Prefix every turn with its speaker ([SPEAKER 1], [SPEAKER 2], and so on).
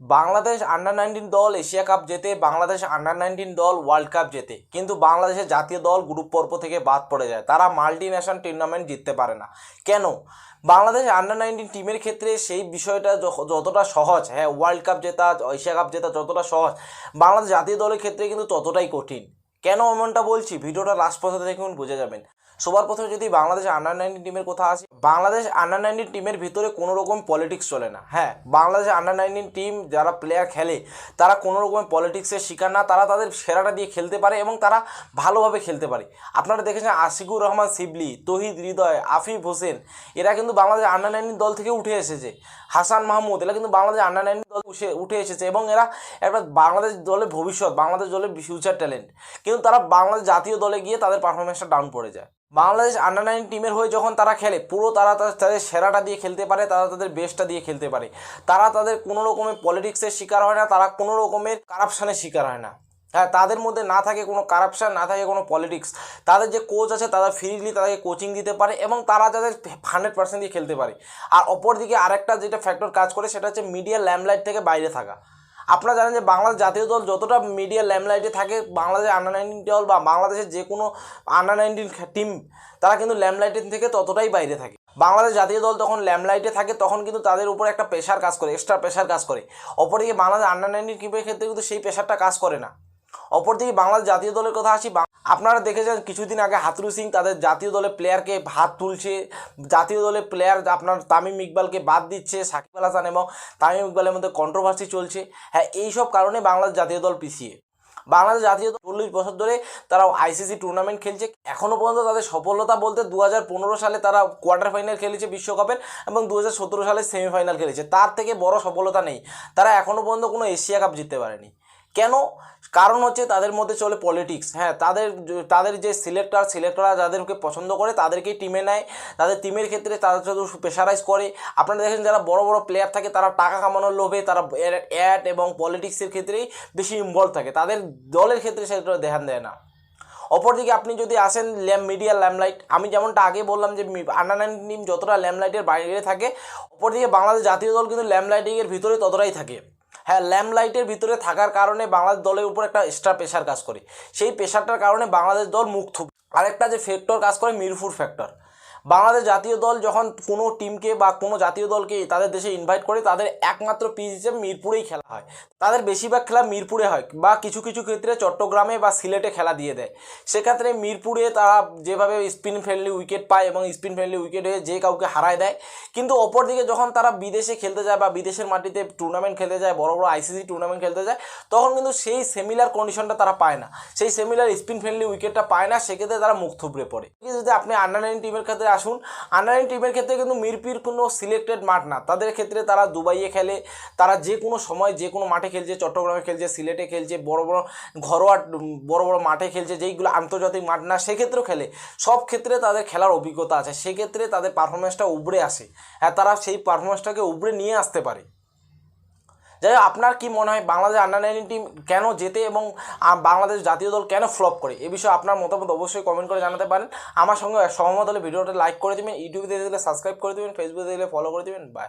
[SPEAKER 1] Bangladesh under nineteen দল Asia cup জেতে, Bangladesh under nineteen দল ওয়ার্ল্ড কাপ জেতে। কিন্তু বাংলাদেশের জাতীয় দল গ্রুপ পর্ব থেকে বাদ পড়ে যায়। তারা মাল্টি ন্যাশনাল টুর্নামেন্ট জিততে পারে না। কেন? বাংলাদেশ আন্ডার নাইনটিন টিমের ক্ষেত্রে সেই বিষয়টা যতটা সহজ হ্যাঁ ওয়ার্ল্ড কাপ জেতা, এশিয়া কাপ জেতা যতটা সহজ, বাংলাদেশ জাতীয় দলের ক্ষেত্রে কিন্তু ততটাই কঠিন। কেন এমনটা বলছি? ভিডিওটা লাস্ট পর্যন্ত দেখুন, বুঝে যাবেন। সবার প্রথমে যদি বাংলাদেশ আন্ডার নাইনটিন টিমের কথা আসি, বাংলাদেশ আন্ডার নাইনটিন টিমের ভিতরে কোনো রকম পলিটিক্স চলে না। হ্যাঁ বাংলাদেশ আন্ডার নাইনটিন টিম যারা প্লেয়ার খেলে, তারা কোনো রকম পলিটিক্সের শিকার না, তারা তাদের সেরাটা দিয়ে খেলতে পারে এবং তারা ভালোভাবে খেলতে পারে। আপনারা দেখেছেন আশিকুর রহমান, শিবলি, তহিদ হৃদয়, আফিফ হোসেন, এরা কিন্তু বাংলাদেশ আন্ডার নাইনটিন দল থেকে উঠে এসেছে। হাসান মাহমুদ, এরা কিন্তু বাংলাদেশ আন্ডার নাইনটিন দল উঠে উঠে এসেছে এবং এরা একটা বাংলাদেশ দলের ভবিষ্যৎ, বাংলাদেশ দলের ফিউচার ট্যালেন্ট কিন্তু তারা বাংলাদেশ জাতীয় দলে গিয়ে তাদের পারফরমেন্সটা ডাউন পড়ে যায়। বাংলাদেশ আন্ডার নাইন টিমের হয়ে যখন তারা খেলে, পুরো তারা তাদের সেরাটা দিয়ে খেলতে পারে, তারা তাদের বেস্টটা দিয়ে খেলতে পারে। তারা তাদের কোনো রকমের পলিটিক্সের শিকার হয় না, তারা কোনো রকমের কারাপশানের শিকার হয় না। হ্যাঁ তাদের মধ্যে না থাকে কোনো কারাপশান না থাকে কোনো পলিটিক্স তাদের যে কোচ আছে, তারা ফ্রিলি তাদেরকে কোচিং দিতে পারে এবং তারা তাদের হান্ড্রেড পার্সেন্ট দিয়ে খেলতে পারে। আর অপরদিকে আরেকটা যেটা ফ্যাক্টর কাজ করে, সেটা হচ্ছে মিডিয়া ল্যামলাইট থেকে বাইরে থাকা। আপনারা জানেন যে বাংলাদেশ জাতীয় দল যতটা মিডিয়া ল্যামলাইটে থাকে, বাংলাদেশের আন্ডার নাইনটিন দল বা বাংলাদেশের যে কোনো আন্ডার নাইনটিন টিম তারা কিন্তু ল্যামলাইটের থেকে ততটাই বাইরে থাকে। বাংলাদেশ জাতীয় দল তখন ল্যামলাইটে থাকে, তখন কিন্তু তাদের উপর একটা প্রেশার কাজ করে এক্সট্রা প্রেশার কাজ করে। অপরদিকে বাংলাদেশ আন্ডার নাইনটিন টিমের ক্ষেত্রে কিন্তু সেই প্রেশারটা কাজ করে না। অপরদিকে বাংলাদেশ জাতীয় দলের কথা আসি আপনারা দেখেছেন কিছুদিন আগে হাতরু সিং তাদের জাতীয় দলের প্লেয়ারকে হাত তুলছে। জাতীয় দলের প্লেয়ার আপনার তামিম ইকবালকে বাদ দিচ্ছে, সাকিব আল হাসান এবং তামিম ইকবালের মধ্যে কন্ট্রোভার্সি চলছে। হ্যাঁ এইসব কারণে বাংলাদেশ জাতীয় দল পিছিয়ে। বাংলাদেশ জাতীয় দল চল্লিশ বছর ধরে তারা আইসিসি টুর্নামেন্ট খেলছে। এখনও পর্যন্ত তাদের সফলতা বলতে দু হাজার পনেরো সালে তারা কোয়ার্টার ফাইনাল খেলেছে বিশ্বকাপের এবং দু হাজার সতেরো সালে সেমিফাইনাল খেলেছে। তার থেকে বড় সফলতা নেই। তারা এখনও পর্যন্ত কোনো এশিয়া কাপ জিততে পারেনি। কেন? কারণ হচ্ছে তাদের মধ্যে চলে পলিটিক্স হ্যাঁ তাদের তাদের যে সিলেক্টর সিলেক্টররা যাদেরকে পছন্দ করে তাদেরকেই টিমে নেয়। তাদের টিমের ক্ষেত্রে তারা শুধু প্রেশারাইজ করে। আপনারা দেখেন যারা বড় বড় প্লেয়ার থাকে তারা টাকা কামানোর লোভে তারা অ্যাড এবং পলিটিক্সের ক্ষেত্রেই বেশি ইনভলভ থাকে। তাদের দলের ক্ষেত্রে সেটা ধ্যান দেয় না। অপরদিকে আপনি যদি আসেন ল্যাম মিডিয়া ল্যামলাইট আমি যেমনটা আগে বললাম যে আন্ডার নাইনটিন টিম যতটা ল্যামলাইটের বাইরে থাকে, অপরদিকে বাংলাদেশ জাতীয় দল কিন্তু ল্যামলাইটিংয়ের ভিতরে ততটাই থাকে। হ্যাঁ ল্যামলাইটের ভিতরে থাকার কারণে বাংলাদেশ দলের উপর একটা এক্সট্রা প্রেশার কাজ করে। সেই প্রেশারটার কারণে বাংলাদেশ দল মুখ থুপ আরেকটা যে ফ্যাক্টর কাজ করে মিরপুর ফ্যাক্টর বাংলাদেশ জাতীয় দল যখন কোনো টিমকে বা কোনো জাতীয় দলকে তাদের দেশে ইনভাইট করে, তাদের একমাত্র পিচ হিসেবে মিরপুরেই খেলা হয়। তাদের বেশিরভাগ খেলা মিরপুরে হয় বা কিছু কিছু ক্ষেত্রে চট্টগ্রামে বা সিলেটে খেলা দিয়ে দেয়। সেক্ষেত্রে মিরপুরে তারা যেভাবে স্পিন ফ্রেন্ডলি উইকেট পায় এবং স্পিন ফ্রেন্ডলি উইকেট হয়ে যে কাউকে হারায় দেয়, কিন্তু অপরদিকে যখন তারা বিদেশে খেলতে যায় বা বিদেশের মাটিতে টুর্নামেন্ট খেলতে যায়, বড় বড় আইসিসি টুর্নামেন্ট খেলতে যায়, তখন কিন্তু সেই সেমিলার কন্ডিশনটা তারা পায় না। সেই সেমিলার স্পিন ফ্রেন্ডলি উইকেটটা পায় না, সেক্ষেত্রে তারা মুখ থুবড়ে পড়ে। যদি আপনি আন্ডার নাইন টিমের ক্ষেত্রে আসুন। আন্ডার টিমের ক্ষেত্রে কিন্তু মিরপির কোনো সিলেক্টেড মাঠ না। তাদের ক্ষেত্রে তারা দুবাইয়ে খেলে। তারা যে কোনো সময় যে কোনো মাঠে খেলছে, চট্টগ্রামে খেলছে, সিলেটে খেলছে, বড় বড় ঘরোয়া বড় বড় মাঠে খেলছে, যেইগুলো আন্তর্জাতিক মাঠ না, সেক্ষেত্রেও খেলে। সব ক্ষেত্রে তাদের খেলার অভিজ্ঞতা আছে। সেক্ষেত্রে তাদের পারফরমেন্সটা উবড়ে আসে। হ্যাঁ তারা সেই পারফরমেন্সটাকে উবড়ে নিয়ে আসতে পারে। যাই হোক, আপনার কি মনে হয় বাংলাদেশ আন্ডার নাইনটিন টিম কেন জেতে এবং বাংলাদেশ জাতীয় দল কেন ফ্লপ করে? এ বিষয়ে আপনার মতামত অবশ্যই কমেন্ট করে জানাতে পারেন। আমার সঙ্গে সহমত হলে ভিডিওটা লাইক করে দেবেন। ইউটিউবে দিলে সাবস্ক্রাইব করে দেবেন। ফেসবুকে দিলে ফলো করে দেবেন। বাই